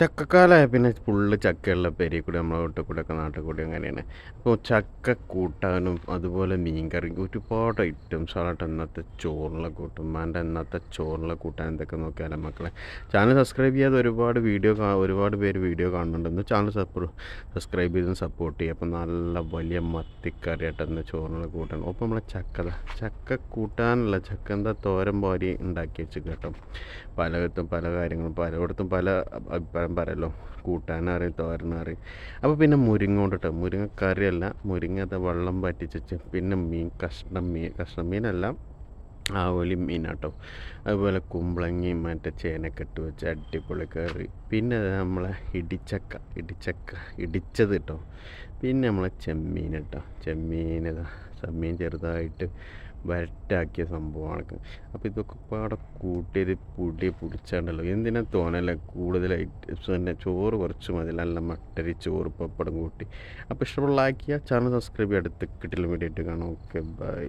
ചക്കക്കാലമായ പിന്നെ ഫുള്ള് ചക്കയുള്ള പേരിൽ കൂടി നമ്മളെ വീട്ടിൽ കൂടെ ഒക്കെ നാട്ടിൽ കൂടി അങ്ങനെയാണ്. അപ്പോൾ ചക്ക കൂട്ടാനും അതുപോലെ മീൻകറി ഒരുപാട് ഐറ്റംസ് ആയിട്ട് ഇന്നത്തെ ചോറിലെ കൂട്ടും. മാന്റെ ഇന്നത്തെ ചോറിലെ കൂട്ടാൻ എന്തൊക്കെ നോക്കിയാലും മക്കളെ. ചാനൽ സബ്സ്ക്രൈബ് ചെയ്യാതെ ഒരുപാട് വീഡിയോ ഒരുപാട് പേര് വീഡിയോ കാണുന്നുണ്ട് ഇന്ന് ചാനൽ സബ്സ്ക്രൈബ് ചെയ്തും സപ്പോർട്ട് ചെയ്യുക. അപ്പോൾ നല്ല വലിയ മത്തിക്കറി ആയിട്ട് ഇന്ന് ചോറിനുള്ള കൂട്ടാൻ. ഒപ്പം നമ്മളെ ചക്ക ചക്ക കൂട്ടാനുള്ള ചക്ക എന്താ തോരൻ പോരി ഉണ്ടാക്കി വെച്ച് കേട്ടോ. പലയിടത്തും പല കാര്യങ്ങളും പലയിടത്തും പല അഭിപ്രായം പറയല്ലോ. കൂട്ടാനറിയും തോരനറിയും. അപ്പോൾ പിന്നെ മുരിങ്ങ കൊണ്ടിട്ട് മുരിങ്ങ കറിയല്ല മുരിങ്ങ അത് വെള്ളം പറ്റിച്ച് പിന്നെ മീൻ കഷ്ണം മീൻ കഷ്ണം മീനല്ല ആവോലി മീനാട്ടോ. അതുപോലെ കുമ്പളങ്ങയും മറ്റേ ചേനക്കെട്ട് വെച്ച് അടിപൊളി കറി. പിന്നെ നമ്മളെ ഇടിച്ചക്ക ഇടിച്ചക്ക ഇടിച്ചത് കേട്ടോ പിന്നെ നമ്മളെ ചെമ്മീൻ കേട്ടോ ചെമ്മീൻ ചെമ്മീൻ ചെറുതായിട്ട് വരട്ടാക്കിയ സംഭവമാണ്. അപ്പോൾ ഇതൊക്കെ പാടെ കൂട്ടിയത് പുടി പിടിച്ചാണ്ടല്ലോ. എന്തിനാ തോന്നല്ല കൂടുതലായിട്ട് പിന്നെ ചോറ് കുറച്ച് മതി. നല്ല മട്ടരി ചോറ് പപ്പടം കൂട്ടി. അപ്പോൾ ഇഷ്ടമുള്ള ആക്കിയാൽ ചാനൽ സബ്സ്ക്രൈബ് ചെയ്യാം അടുത്ത് കിട്ടില്ല വേണ്ടിയിട്ട് കാണാം. Okay bye